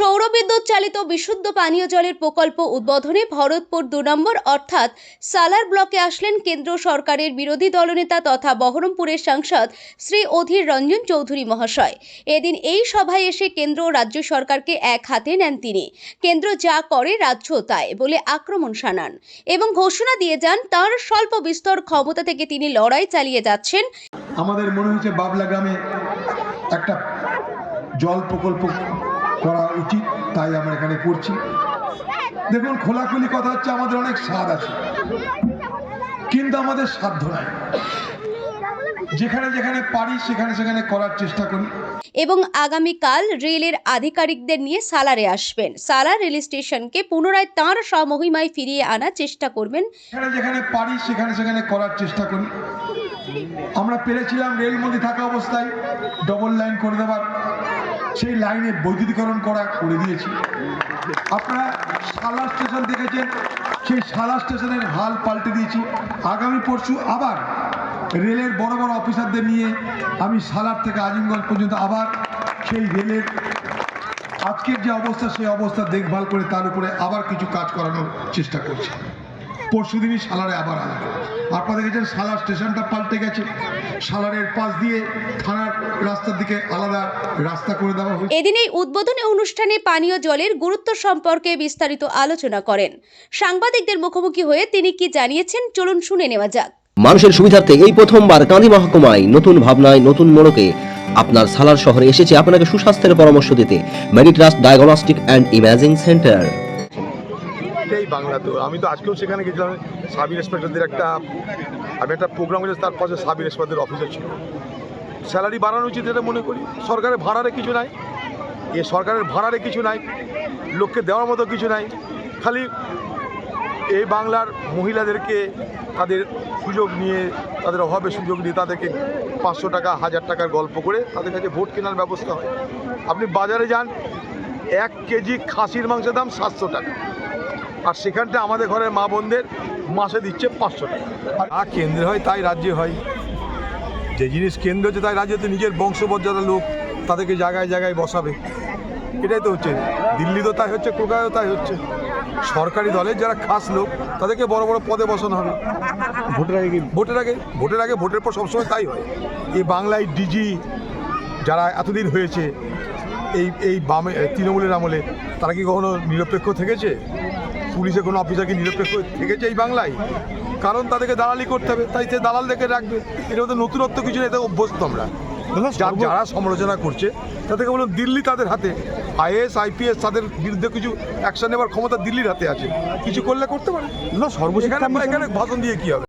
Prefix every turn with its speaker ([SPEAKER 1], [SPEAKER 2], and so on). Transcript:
[SPEAKER 1] সৌরবিদ্যুৎ চালিত বিশুদ্ধ পানীয় জলের প্রকল্প উদ্বোধনে ভরতপুর দু নম্বর অর্থাৎ সালার ব্লকে আসলেন কেন্দ্র সরকারের বিরোধী দলনেতা তথা বহরমপুরের সাংসদ শ্রী অধীর রঞ্জন চৌধুরী মহাশয়। এদিন এই সভায় এসে কেন্দ্র ও রাজ্য সরকারকে এক হাতে নেন তিনি। কেন্দ্র যা করে রাজ্য তাই বলে আক্রমণ শানান এবং ঘোষণা দিয়ে যান তার স্বল্প বিস্তর ক্ষমতা থেকে তিনি লড়াই চালিয়ে যাচ্ছেন।
[SPEAKER 2] আমাদের মনে হচ্ছে বাবলা গ্রামে একটা জল প্রকল্প করা উচিত তাই আমরা এখানে করছি। দেখুন খোলাখুলি কথা হচ্ছে আমাদের অনেক স্বাদ আছে। কিন্তু আমাদের সাধ্য নাই। যেখানে যেখানে পারি সেখানে সেখানে করার চেষ্টা করি।
[SPEAKER 1] এবং আগামীকাল রেলের আধিকারিকদের নিয়ে সালারে আসবেন। সালার রেল স্টেশনকে পুনরায় তাঁর স্বমহিমায় ফিরিয়ে আনার চেষ্টা করবেন।
[SPEAKER 2] যেখানে যেখানে পারি সেখানে সেখানে করার চেষ্টা করি। আমরা পেরেছিলাম রেলমন্ত্রী থাকা অবস্থায় ডবল লাইন করে দেওয়ার সেই লাইনে বৈদ্যুতিকরণ করা করে দিয়েছি। আপনারা শালা স্টেশন দেখেছেন, সেই শালা স্টেশনের হাল পাল্টে দিয়েছি। আগামী পরশু আবার রেলের বড় বড় অফিসারদের নিয়ে আমি সালার থেকে আজিমগঞ্জ পর্যন্ত আবার সেই রেলের আজকের যে অবস্থা, সেই অবস্থা দেখভাল করে তার উপরে আবার কিছু কাজ করানোর চেষ্টা করছি। পরশু দিনই সালারে আবার আসবে আপনারা দেখেছেন সালার স্টেশনটা পাল্টে গেছে। সালারের পাশ দিয়ে থানার রাস্তার দিকে আলাদা রাস্তা করে দেওয়া হয়েছে।
[SPEAKER 1] এদিন এই উদ্বোধনী অনুষ্ঠানে পানীয় জলের গুরুত্ব সম্পর্কে বিস্তারিত আলোচনা করেন। সাংবাদিকদের মুখোমুখি হয়ে তিনি কি জানিয়েছেন চলুন শুনে নেওয়া যাক।
[SPEAKER 3] মানুষের সুবিধার্থে এই প্রথমবার কাঁদি মহকুমায় নতুন ভাবনায় নতুন মোড়কে আপনার সালার শহরে এসেছে আপনাকে সুস্বাস্থ্যের পরামর্শ দিতে। Meditrust diagnostic and imaging centre
[SPEAKER 4] Bangla তো। আমি তো আজকেও সেখানে গেছিলাম সাব ইন্সপেক্টরদের একটা আমি একটা প্রোগ্রাম করেছি, তার পাশে সাব ইন্সপেক্টর অফিসার ছিল। স্যালারি বাড়ানো উচিত এটা মনে করি। সরকারের ভাড়ারে কিছু নাই। এ সরকারের ভাড়ারে কিছু নাই। লোককে দেওয়ার মতো কিছু নাই। খালি এই বাংলার মহিলাদেরকে তাদের সুযোগ নিয়ে, তাদের অভাবে সুযোগ নিয়ে তাদেরকে পাঁচশো টাকা, হাজার টাকার গল্প করে তাদের কাছে ভোট কেনার ব্যবস্থা হয়। আপনি বাজারে যান, এক কেজি খাসির মাংসের দাম সাতশো টাকা। আর সেখানটা আমাদের ঘরের মা বোনদের মাসে দিচ্ছে পাঁচশো টাকা। আর কেন্দ্রে হয় তাই রাজ্যে হয়। যে জিনিস কেন্দ্র হচ্ছে তাই রাজ্যে তো নিজের বংশমর্যাদা লোক তাদেরকে জায়গায় জায়গায় বসাবে। এটাই তো হচ্ছে। দিল্লি তো তাই হচ্ছে কলকাতাও তাই হচ্ছে। সরকারি দলের যারা খাস লোক তাদেরকে বড় বড় পদে বসানো হবে। ভোটের আগে ভোটের আগে ভোটের আগে ভোটের পর সবসময় তাই হয়। এই বাংলায় ডিজি যারা এতদিন হয়েছে এই এই বামে তৃণমূলের আমলে তারা কি কখনো নিরপেক্ষ থেকেছে? পুলিশের কোনো অফিসার কি নিরপেক্ষ থেকেছে এই বাংলায়? কারণ তাদেরকে দালালি করতে হবে তাই সে দালাল দেখে রাখবে। এটা মধ্যে নতুনত্ব কিছু নেই এতে অভ্যস্ত আমরা। যারা সমালোচনা করছে তাদেরকে বলুন দিল্লি তাদের হাতে। আইএস আইপিএস তাদের বিরুদ্ধে কিছু অ্যাকশন নেওয়ার ক্ষমতা দিল্লির হাতে আছে। কিছু করলে করতে পারে। না সর্বশেষ এখানে ভাষণ দিয়ে কী হবে?